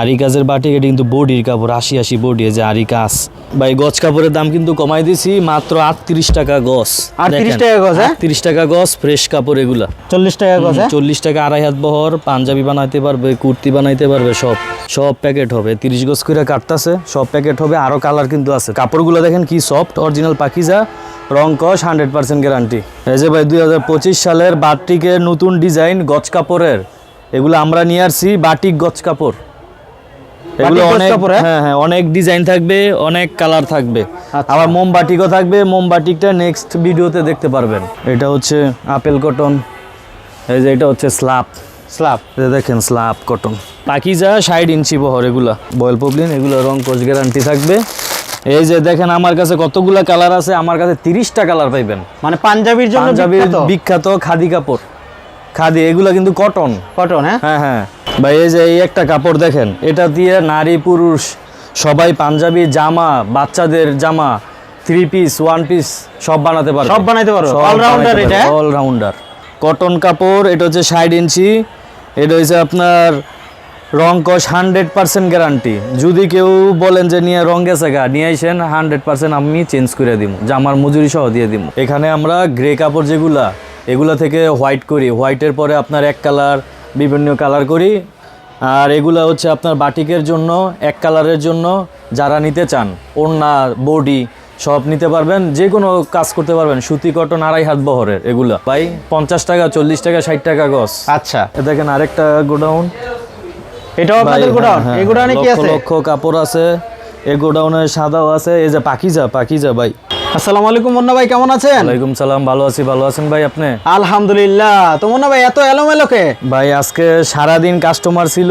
আরি কাজের বাটি এটা কিন্তু বডির কাপড় আশি আশি বডি যে আরি কাজ ভাই গছ কাপড়ের দাম কিন্তু কমাই দিছি মাত্র আটত্রিশ টাকা গছ। 38 টাকা গজ, হ্যাঁ? তিরিশ টাকা গছ ফ্রেশ কাপড় এগুলা। চল্লিশ টাকা গজ হ্যাঁ? চল্লিশ টাকা আড়াই হাত বহর পাঞ্জাবি বানাইতে পারবে কুর্তি বানাইতে পারবে সব। সব প্যাকেট হবে তিরিশ গজ করে কাটতেছে সব প্যাকেট হবে আরও কালার কিন্তু আছে। কাপড়গুলো দেখেন কি সফট অরিজিনাল পাকিজা রং কস হান্ড্রেড পার্সেন্ট গ্যারান্টি এই যে ভাই দুই হাজার পঁচিশ সালের বাটিকের নতুন ডিজাইন গছ কাপড়ের। এগুলো আমরা নিয়ে আসছি বাটিক গছ কাপড়। এগুলো অনেক হ্যাঁ? হ্যাঁ হ্যাঁ অনেক ডিজাইন থাকবে অনেক কালার থাকবে। আচ্ছা। আবার মোমবাটিকও থাকবে মোমবাটিকটা নেক্সট ভিডিওতে দেখতে পারবেন। এটা হচ্ছে আপেল কটন এই যে এটা হচ্ছে স্লাব স্ল্যাব দেখেন স্লাব কটন পাকিজা ষাট ইঞ্চি বহর এগুলা। বয়েল পবলিন এগুলো রং কোচ গ্যারান্টি থাকবে। এই যে দেখেন আমার কাছে কতগুলা কালার আছে আমার কাছে তিরিশটা কালার পাইবেন। মানে পাঞ্জাবির জন্য বিখ্যাত? বিখ্যাত খাদি কাপড়। খাদি এগুলা কিন্তু কটন কটন হ্যাঁ? হ্যাঁ হ্যাঁ। ভাই এই যে এই একটা কাপড় দেখেন এটা দিয়ে নারী পুরুষ সবাই পাঞ্জাবি জামা বাচ্চাদের জামা থ্রি পিস ওয়ান পিস সব বানাতে পারো সব বানাতে পারো All-rounder এটা? অলরাউন্ডার কটন কাপড় এটা হচ্ছে ষাট ইঞ্চি এটা হচ্ছে আপনার রং কস হান্ড্রেড পার্সেন্ট গ্যারান্টি যদি কেউ বলেন যে নিয়ে রং গেছে গা নিয়ে আসেন হান্ড্রেড পার্সেন্ট আমি চেঞ্জ করে দিব জামার মজুরি সহ দিয়ে দিব এখানে আমরা গ্রে কাপড় যেগুলা এগুলা থেকে হোয়াইট করি। হোয়াইটের পরে আপনার এক কালার বিভিন্ন কালার করি। আর এগুলা হচ্ছে আপনার বাটিকের জন্য এক কালারের জন্য যারা নিতে চান ওড়না বডি সব নিতে পারবেন যে কোনো কাজ করতে পারবেন সুতি কটন আড়াই হাত বহরের এগুলা। ভাই পঞ্চাশ টাকা চল্লিশ টাকা ষাট টাকা গছ আচ্ছা। দেখেন আরেকটা গোডাউন। এটাও আপনাদের গোডাউন? হ্যাঁ, এই গোডাউনে কি আছে? লক্ষ কাপড় আছে এই গোডাউনে সাদাও আছে এই যে পাকিজা পাকিজা ভাই। আসসালামু আলাইকুম মুন্না ভাই কেমন আছেন? ওয়ালাইকুম সালাম ভালো আছি ভালো আছেন ভাই আপনি? আলহামদুলিল্লাহ। তো মুন্না ভাই এত এলোমেলো কে? ভাই আজকে কাস্টমার ছিল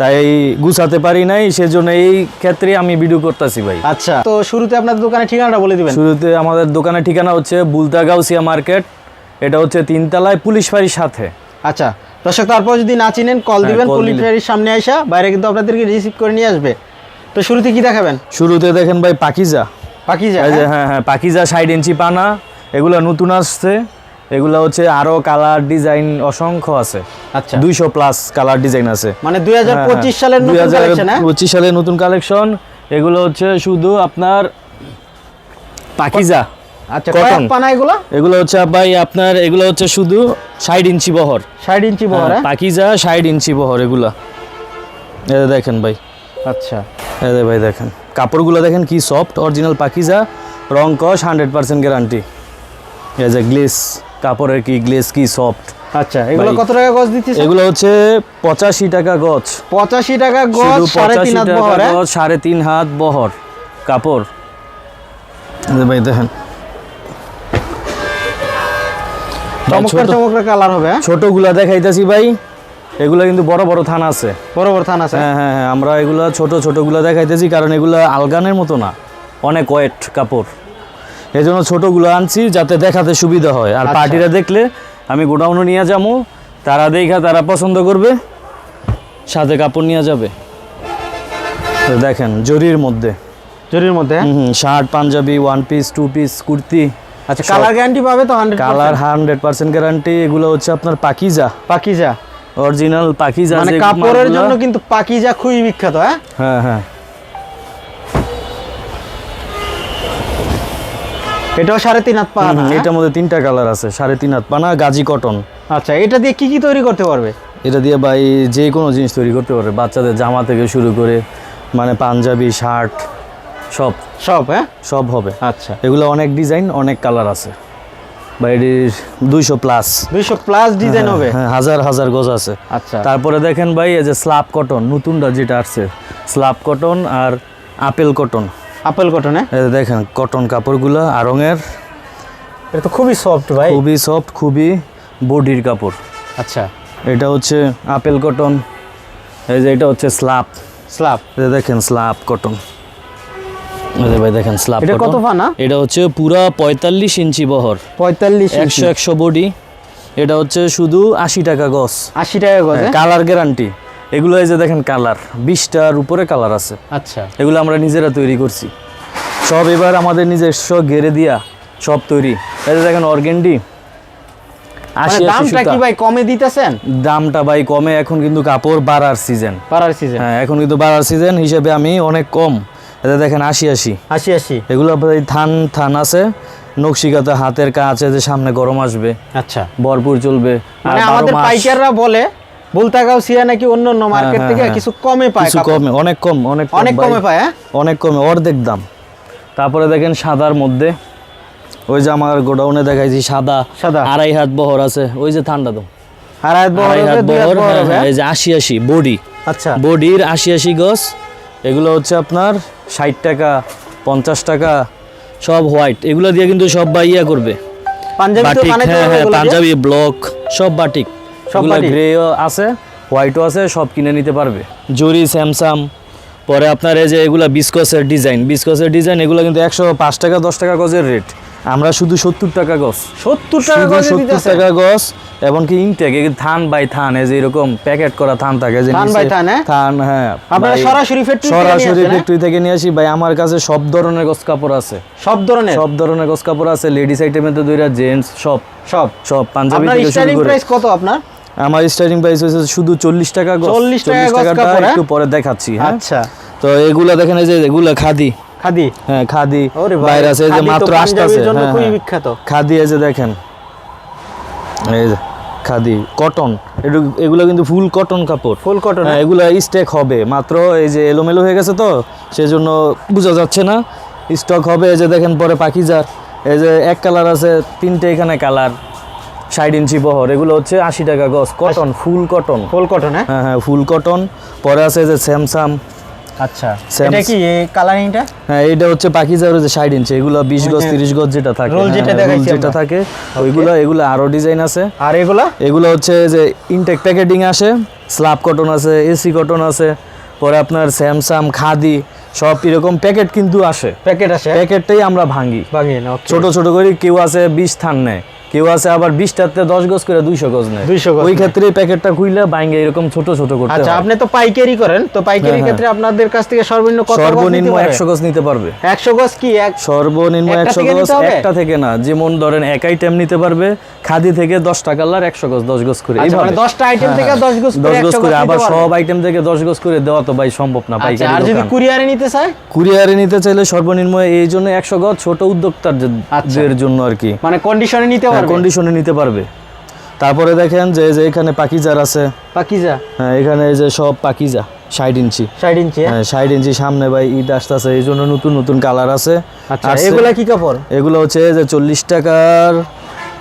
তাই গুছাতে পারি নাই সেজন্য এই ক্ষেত্রে আমি ভিডিও করতেছি ভাই। আচ্ছা তো শুরুতে আপনাদের দোকানের ঠিকানাটা বলে দিবেন। শুরুতে আমাদের দোকানের ঠিকানা হচ্ছে বুলতা গাউসিয়া মার্কেট এটা হচ্ছে তিনতলায় পুলিশ বাড়ির সাথে। আচ্ছা দর্শক তারপর যদি না চিনেন কল হ্যাঁ, দিবেন পুলিশ। গাড়ির সামনে আসা বাইরে কিন্তু আপনাদেরকে রিসিভ করে নিয়ে আসবে। তো শুরুতে কি দেখাবেন? শুরুতে দেখেন ভাই পাকিজা। বাকি যা এই যে হ্যাঁ? হ্যাঁ পাকিজা ষাট ইঞ্চি পানা এগুলো নতুন আসছে এগুলো হচ্ছে আরও কালার ডিজাইন অসংখ্য আছে। আচ্ছা। দুইশো প্লাস কালার ডিজাইন আছে। মানে দুই হাজার পঁচিশ সালের দুই হাজার হ্যাঁ? পঁচিশ সালের নতুন কালেকশন এগুলো হচ্ছে শুধু আপনার পাকিজা আচ্ছা cotton। পানা এগুলো? এগুলো হচ্ছে ভাই আপনার এগুলো হচ্ছে শুধু ষাট ইঞ্চি বহর। ষাট ইঞ্চি বহর হ্যাঁ, হ্যাঁ? পাকিজা ষাট ইঞ্চি বহর এগুলা। দেখেন ভাই। আচ্ছা। ভাই দেখেন। কাপড়গুলো দেখেন কি সফট অরিজিনাল পাকিজা রং কস হান্ড্রেড পার্সেন্ট গ্যারান্টি এই যে গ্লেস কাপড়ের কি গ্লেস কি সফট আচ্ছা এগুলো কত টাকা গজ দিচ্ছে এগুলো হচ্ছে পঁচাশি টাকা গজ। পঁচাশি টাকা গজ সাড়ে তিন হাত বহর হ্যাঁ? সাড়ে তিন হাত বহর কাপড়। ভাই দেখেন। চমৎকার চমৎকার কালার হবে হ্যাঁ? ছোটগুলা দেখাইতেছি ভাই। এগুলো কিন্তু বড় বড় থান আছে। বড় বড় থান আছে? হ্যাঁ হ্যাঁ হ্যাঁ আমরা এগুলো ছোট ছোটগুলো দেখাইতেছি কারণ এগুলো আলগানের মতো না। অনেক ওয়েট কাপড়। এই জন্য ছোটোগুলো আনছি যাতে দেখাতে সুবিধা হয়। আর আচ্ছা। পার্টিরা দেখলে আমি গোডাউনে নিয়ে যাব তারা দেখা তারা পছন্দ করবে সাথে কাপড় নিয়ে যাবে। তো দেখেন জরির মধ্যে। জরির মধ্যে? হুম shirt panjabi one piece two piece kurti আচ্ছা কালার গ্যারান্টি পাবে তো hundred colour hundred percent guarantee এগুলো হচ্ছে আপনার পাকিজা। পাকিজা। অরিজিনাল পাকিজা মানে কাপড়ের জন্য কিন্তু পাকিজা খুবই বিখ্যাত হ্যাঁ? হ্যাঁ হ্যাঁ। এটাও সাড়ে তিন হাত পা হুম, হুম, এটার মধ্যে তিনটা কালার আছে সাড়ে তিন হাত পানা গাজি কটন আচ্ছা এটা দিয়ে কি কি তৈরি করতে পারবে? এটা দিয়ে ভাই যে কোনো জিনিস তৈরি করতে পারে বাচ্চাদের জামা থেকে শুরু করে মানে পাঞ্জাবি শার্ট সব। সব হ্যাঁ? সব হবে। আচ্ছা। এগুলো অনেক ডিজাইন অনেক কালার আছে। দুইশো প্লাস দুইশো প্লাস ডিজাইন হবে? হ্যাঁ হাজার হাজার গজ আছে। আচ্ছা। তারপরে দেখেন ভাই এই যে স্লাব কটন নতুনটা যেটা আসছে স্লাব কটন আর আপেল কটন আপেল কটন হ্যাঁ? দেখেন কটন কাপড়গুলো আরঙের এটা তো খুবই সফট ভাই। খুবই সফট খুবই বডির কাপড়। আচ্ছা। এটা হচ্ছে আপেল কটন এই যে এটা হচ্ছে স্লাব যে দেখেন স্লাব কটন এই যে ভাই দেখেন স্লাব এটা কত ফানা এটা হচ্ছে পুরা পঁয়তাল্লিশ ইঞ্চি বহর। পঁয়তাল্লিশ একশো একশো বডি এটা হচ্ছে শুধু আশি টাকা গজ। আশি টাকা গজ হ্যাঁ? কালার গ্যারান্টি এগুলো এই যে দেখেন কালার বিশটার উপরে কালার আছে। আচ্ছা। এগুলো আমরা নিজেরা তৈরি করছি। সব এবার আমাদের নিজস্ব গেরে দিয়া সব তৈরি। এই যে দেখেন অর্গেন্ডি মানে দামটা কি ভাই কমে দিতেছেন? দামটা ভাই কমে এখন কিন্তু কাপড় বাড়ার সিজন সিজন হ্যাঁ এখন কিন্তু বাড়ার সিজন হিসেবে আমি অনেক কম। এটা দেখেন আশি আশি। আশি আশি। এগুলো ভাই থান থান আছে নকশিকাতে হাতের কাজ আছে যে সামনে গরম আসবে আচ্ছা। ভরপুর চলবে মানে আমাদের পাইকাররা বলে বুলতাগাঁও সিয়া নাকি অন্য অন্য মার্কেট থেকে হ্যাঁ। কিছু কমে পায় কিছু কমে অনেক কম অনেক কম অনেক কমে পায় হ্যাঁ? অনেক কমে অর্ধেক দাম। তারপরে দেখেন সাদার মধ্যে ওই যে আমার গোডাউনে দেখাইছি সাদা সাদা। আড়াই হাত বহর আছে ওই যে ঠান্ডা বহর আড়াই হাত বহর হ্যাঁ, হ্যাঁ, এই যে আশি আশি বডি। আচ্ছা। বডির আশি আশি গজ এগুলো হচ্ছে আপনার ষাট টাকা পঞ্চাশ টাকা সব হোয়াইট এগুলো দিয়ে কিন্তু সব বা ইয়া করবে। পাঞ্জাবি হ্যাঁ হ্যাঁ পাঞ্জাবি ব্লক সব বাটিক। সবগুলো গ্রেও আছে হোয়াইটও আছে সব কিনে নিতে পারবে। জুরি স্যামসাম পরে আপনার এই যে এগুলো বিস্কসের ডিজাইন। বিস্কসের ডিজাইন এগুলো কিন্তু একশো পাঁচ টাকা দশ টাকা গজের রেট আমরা শুধু সত্তর টাকা গজ সত্তর টাকা সত্তর টাকা গজ এমনকি ইনটেক থান বাই থান এই যে এরকম প্যাকেট করা থান থাকে যে থান by থান, হ্যাঁ? থান হ্যাঁ আপনারা সরাসরি নিয়ে সরাসরি? ফ্যাক্টরি থেকে নিয়ে আসি। ভাই আমার কাছে সব ধরনের গজ কাপড় আছে। সব ধরনের? সব ধরনের গজ কাপড় আছে লেডিস আইটেমের তো দুইটা জেন্টস সব। সব? সব পাঞ্জাবি থেকে শুরু করে। প্রাইস কত আপনার? আমার স্টার্টিং প্রাইস হয়েছে শুধু চল্লিশ টাকা 40 টাকা? একটু পরে দেখাচ্ছি হ্যাঁ? আচ্ছা। তো এগুলা দেখেন এই যে এগুলা খাদি। খাদি? হ্যাঁ খাদি। বাইরে আছে এই যে মাত্র আসতেছে হ্যাঁ, খুবই হ্যাঁ। বিখ্যাত। খাদি এই যে দেখেন এই যে খাদি কটন। এগুলো কিন্তু ফুল কটন কাপড়। ফুল কটন হ্যাঁ এগুলো স্টেক হবে। মাত্র এই যে এলোমেলো হয়ে গেছে তো সেজন্য বোঝা যাচ্ছে না। স্টক হবে এই যে দেখেন পরে পাখিজার এই যে এক কালার আছে তিনটে এখানে কালার ষাট ইঞ্চি বহর। এগুলো হচ্ছে আশি টাকা গজ cotton full cotton. Full cotton হ্যাঁ। হ্যাঁ ফুল কটন। পরে আছে যে স্যামসাম আচ্ছা। এটা কি কালারিংটা হ্যাঁ এটা হচ্ছে পাকিজার যে ষাট ইঞ্চি এগুলো বিশ গজ যে তিরিশ গজ যেটা থাকে roll হ্যাঁ, যেটা দেখাইছি যেটা থাকে ওইগুলো এগুলো আরও ডিজাইন আছে। আর এগুলা? এগুলো হচ্ছে যে ইনটেক প্যাকেটিং আসে স্ল্যাব কটন আছে এসি কটন আছে পরে আপনার স্যামসাং খাদি সব এরকম প্যাকেট কিন্তু আসে। প্যাকেট আসে। প্যাকেটটাই আমরা ভাঙি নাও ছোট ছোট করে কেউ আছে বিশ থান নেয়। কেউ আছে আবার বিশটাতে দশ গজ করে দুইশো গজ নেয়। 200 গজ ওই ক্ষেত্রে প্যাকেটটা খুইলে ভাঙে এরকম ছোট ছোট করতে আচ্ছা আপনি তো পাইকারি করেন তো পাইকারি হ্যাঁ, ক্ষেত্রে আপনাদের কাছ থেকে সর্বনিম্ন কত সর্বনিম্ন একশো গজ নিতে পারবে। একশো গজ কি? এক সর্বনিম্ন একশো গজ একটা থেকে না। যেমন ধরেন এক আইটেম নিতে পারবে খাদি থেকে দশটা কালার একশো গজ দশ গজ করে। আচ্ছা। মানে 10টা item হ্যাঁ, থেকে হ্যাঁ, 10 গজ করে 10 গজ করে। আবার সব আইটেম থেকে দশ গজ করে দেওয়া তো ভাই সম্ভব না আচ্ছা পাইকারি আর যদি। কুরিয়ারে নিতে চায়? কুরিয়ারে নিতে চাইলে সর্বনিম্ন এই জন্য একশো গজ ছোট উদ্যোক্তাদের আচ্ছা। জন্য আর কি। মানে কন্ডিশনে নিতে পারবে কন্ডিশনে নিতে পারবে। তারপরে দেখেন যে যে এখানে পাকিজার আছে। পাকিজা? হ্যাঁ এখানে যে সব পাকিজা ষাট ইঞ্চি। ষাট ইঞ্চি হ্যাঁ? হ্যাঁ ষাট ইঞ্চি সামনে ভাই ঈদ আসতেছে এই জন্য নতুন নতুন কালার আছে। আচ্ছা। এগুলা কি কাপড়? এগুলো হচ্ছে যে চল্লিশ টাকার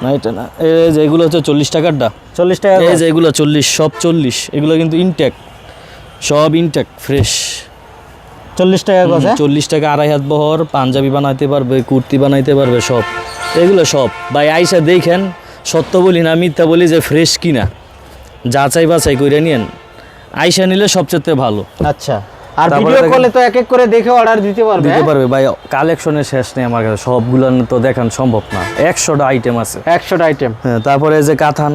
না এটা না এই যে এগুলো হচ্ছে চল্লিশ টাকারটা। চল্লিশ টাকা এই যে এগুলো চল্লিশ সব চল্লিশ এগুলো কিন্তু ইনটেক সব ইনটেক ফ্রেশ চল্লিশ টাকা হ্যাঁ? চল্লিশ টাকা আড়াই হাত বহর পাঞ্জাবি বানাইতে পারবে কুর্তি বানাইতে পারবে সব। এগুলো সব। ভাই আইসা দেখেন সত্য বলি না মিথ্যা বলি যে ফ্রেশ কিনা। যাচাই বাছাই করে নিয়েন। আইসা নিলে সবচেয়ে ভালো। আচ্ছা। আর ভিডিও কলে তো এক এক করে দেখে অর্ডার দিতে পারবে দিতে হ্যাঁ? পারবে। ভাই কালেকশনের শেষ নেই আমার কাছে। সবগুলো তো দেখান সম্ভব না। একশোটা আইটেম আছে। একশোটা আইটেম হ্যাঁ তারপরে যে কাথান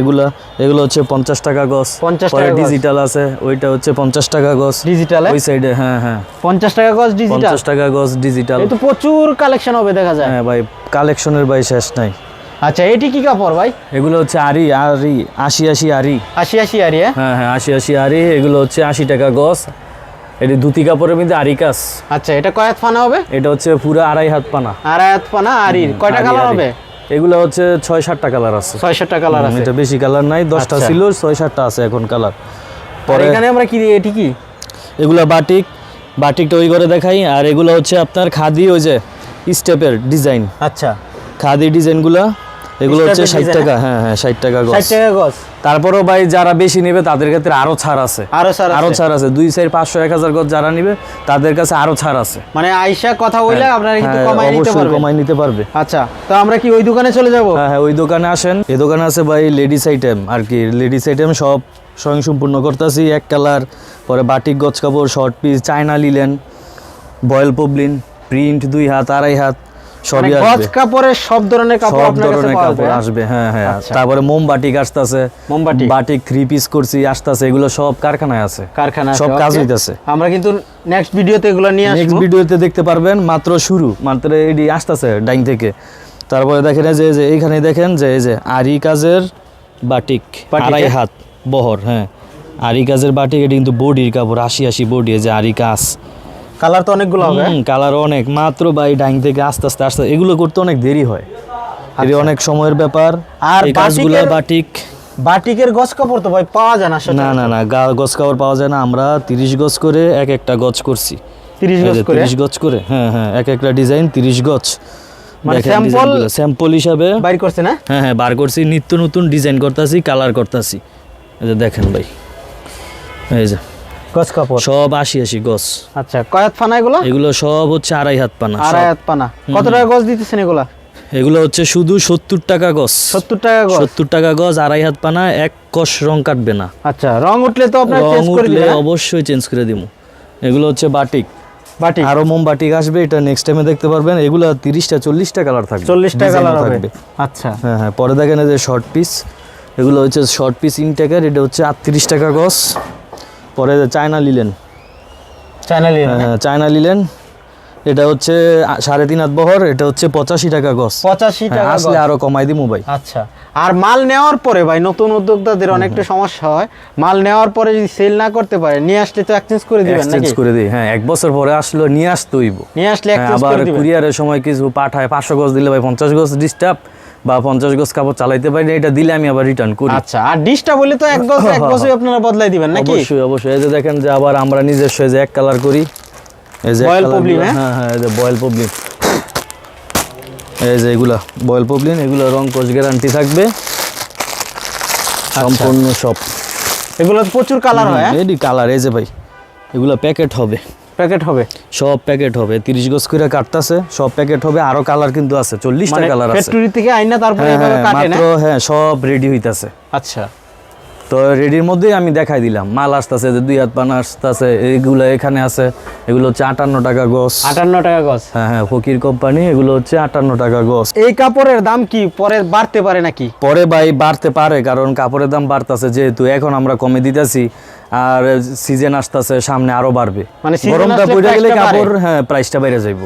এগুলো এগুলো হচ্ছে পঞ্চাশ টাকা গজ। 50 পরে টাকা ডিজিটাল আছে ওইটা হচ্ছে পঞ্চাশ টাকা গজ। ডিজিটাল ওই সাইডে হ্যাঁ হ্যাঁ। পঞ্চাশ টাকা গজ ডিজিটাল পঞ্চাশ টাকা গজ ডিজিটাল তো প্রচুর কালেকশন হবে দেখা যায়। হ্যাঁ ভাই কালেকশনের ভাই শেষ নাই। আচ্ছা এটি কি কাপড় ভাই? এগুলো হচ্ছে আরি আরি আশি আশি আরি। আশি আশি আর হ্যাঁ? হ্যাঁ হ্যাঁ আশি আশি আরি এগুলো হচ্ছে আশি টাকা গজ। এটি ধুতি কাপড়ের মধ্যে আরি কাজ। আচ্ছা এটা কয়াত পানা হবে? এটা হচ্ছে পুরো আড়াই হাত পানা। আর আয়াত ফানা আরির কয়টা কালার হবে? এগুলো হচ্ছে ছয় সাতটা কালার আছে। ছয় সাতটা কালার আছে। এটা বেশি কালার নাই দশটা আচ্ছা। ছিল ছয় সাতটা আছে এখন কালার। পরে এখানে আমরা কি এটি কি? এগুলো বাটিক। বাটিকটা ওই করে দেখাই। আর এগুলো হচ্ছে আপনার খাদি ওই যে স্টেপের ডিজাইন। আচ্ছা। খাদি ডিজাইনগুলো এগুলো হচ্ছে ষাট টাকা হ্যাঁ হ্যাঁ ষাট টাকা ষাট টাকা গজ। তারপরেও ভাই যারা বেশি নেবে তাদের ক্ষেত্রে আরও ছাড় আছে। আরও ছাড় আরও ছাড় আছে। দুই চার পাঁচশো এক হাজার গজ যারা নিবে তাদের কাছে আরও ছাড় আছে। মানে আইসা কথা বললে আপনারা কিন্তু হ্যাঁ, কমাই নিতে পারবেন। কমাই নিতে পারবে। আচ্ছা তো আমরা কি ওই দোকানে চলে যাব? হ্যাঁ হ্যাঁ ওই দোকানে আসেন। এই দোকানে আছে ভাই লেডিস আইটেম আর কি। লেডিস আইটেম সব স্বয়ং সম্পূর্ণ করতেছি এক কালার পরে বাটিক গজ কাপড় short piece China linen voile poplin print দুই হাত আড়াই হাত মানে সবই গজ আসবে কাপড়ের সব ধরনের কাপড় সব ধরনের আসবে হ্যাঁ হ্যাঁ। আচ্ছা। তারপরে মোমবাটিক আসতেছে মোমবাটিক। বাটিক থ্রি পিস করছি আসতেছে এগুলো সব কারখানায় আছে। কারখানা সব কাজ হইতাছে। আমরা কিন্তু নেক্সট ভিডিওতে এগুলো নিয়ে নেক্সট ভিডিওতে দেখতে পারবেন মাত্র শুরু মাত্র এডি আসতেছে ডাইং থেকে। তারপরে দেখেন যে যে এইখানে দেখেন যে এই যে আরি কাজের বাটিক বাটিক, আড়াই হ্যাঁ? হাত বহর হ্যাঁ। আরি কাজের বাটিক এটা কিন্তু বডির কাপড় আশি আশি বডি যে আরি কাজ। কালার তো অনেকগুলো হবে। কালার অনেক। মাত্র ভাই ডাইং থেকে আস্তে আস্তে আস্তে এগুলো করতে অনেক দেরি হয়। এটি অনেক সময়ের ব্যাপার। আচ্ছা। আর কাজগুলো বাটিক। বাটিকের গছ কাপড় তো ভাই পাওয়া যায় না না না না গা- গজ কাপড় পাওয়া যায় না। আমরা তিরিশ গজ করে এক একটা গজ করছি। তিরিশ গজ করে? 30 গজ করে হ্যাঁ হ্যাঁ এক একটা ডিজাইন তিরিশ গজ মানে sample- স্যাম্পল হিসাবে বাইর করছে না? হ্যাঁ হ্যাঁ বার করছি। নিত্য নতুন ডিজাইন করতেছি কালার করতেছি। এই যে দেখেন ভাই। এই যে গছ কাপড়? সব আশি আশি গজ আচ্ছা কয়াত ফানা এগুলো? এগুলো সব হচ্ছে আড়াই হাত পানা আড়াই হাত পানা। কত টাকা গজ দিতেছেন এগুলা? এগুলো হচ্ছে শুধু সত্তর টাকা গজ সত্তর টাকা গজ সত্তর টাকা গজ আড়াই হাত পানা এক কষ রং কাটবে না। আচ্ছা রং উঠলে তো আপনার রং চেঞ্জ করে উঠলে? অবশ্যই চেঞ্জ করে দিব এগুলো হচ্ছে বাটিক। বাটি আরও মোম বাটিক আসবে এটা নেক্সট টাইমে দেখতে পারবেন। এগুলো তিরিশটা চল্লিশটা কালার থাকবে। চল্লিশ টাকা কালার হবে। আচ্ছা। হ্যাঁ হ্যাঁ পরে দেখেন এই যে শর্ট পিস এগুলো হচ্ছে শর্ট পিস ইনটেকার এটা হচ্ছে আটত্রিশ টাকা গজ পরে চায়না লিলেন। চ্যানেল হ্যাঁ হ্যাঁ চায়না লিলেন। এটা হচ্ছে সাড়ে তিন হাত বহর এটা হচ্ছে পঁচাশি টাকা গজ। পঁচাশি হ্যাঁ, টাকা আসলে আরও কমাই দিমু ভাই। আচ্ছা আর মাল নেওয়ার পরে ভাই নতুন উদ্যোক্তাদের অনেকটা সমস্যা হয়। মাল নেওয়ার পরে যদি সেল না করতে পারে নিয়ে আসলে তো এক্সচেঞ্জ করে দিবেন এক্সচেঞ্জ করে দিই হ্যাঁ এক বছর পরে আসলো নিয়ে আসতে হইব। নিয়ে আসলে হ্যাঁ, এক্সচেঞ্জ আবার করে দিবেন কুরিয়ারের সময় কিছু পাঠায় পাঁচশো গজ দিলে ভাই পঞ্চাশ গজ ডিস্টার্ব বা পঞ্চাশ গজ কাপড় চালাইতে পারি না, এটা দিলে আমি আবার রিটার্ন করি। আচ্ছা আর ডিশটা বলে তো এক গজ এক গজই আপনারা বদলাই দিবেন নাকি? অবশ্যই অবশ্যই। এই যে দেখেন যে আবার আমরা নিজস্ব যে এক কালার করি। এই যে problem, গুলো- হ্যাঁ? হ্যাঁ হ্যাঁ এই যে বয়েল পবলিন এই যে এগুলা বয়েল পবলিন এগুলো রং কোচ গ্যারান্টি থাকবে। আচ্ছা। সম্পূর্ণ সব। এগুলো প্রচুর কালার হয় হ্যাঁ? এডি কালার এই যে ভাই এগুলো প্যাকেট হবে। প্যাকেট হবে? সব প্যাকেট হবে তিরিশ গজ করে কাটতাছে সব প্যাকেট হবে আরও কালার কিন্তু আছে চল্লিশটা মানে কালার আছে। ফ্যাক্টরি থেকে আইনা তারপরে হ্যাঁ এভাবে হ্যাঁ, কাটে না? মাত্র হ্যাঁ সব রেডি হইতাছে। আচ্ছা। তো রেডির মধ্যেই আমি দেখাই দিলাম মাল আসতেছে যে দুই হাত পানা আসতেছে এইগুলো এখানে আছে এগুলো হচ্ছে আটান্ন টাকা গজ। আটান্ন টাকা গজ? হ্যাঁ হ্যাঁ ফকির কোম্পানি এগুলো হচ্ছে আটান্ন টাকা গজ। এই কাপড়ের দাম কি পরে বাড়তে পারে নাকি? পরে ভাই বাড়তে পারে কারণ কাপড়ের দাম বাড়তেছে যেহেতু এখন আমরা কমে দিতেছি। আর সিজন আসতেছে সামনে আরও বাড়বে মানে গরমটা পড়ে গেলে? কাপড় হ্যাঁ প্রাইসটা বেড়ে যাইব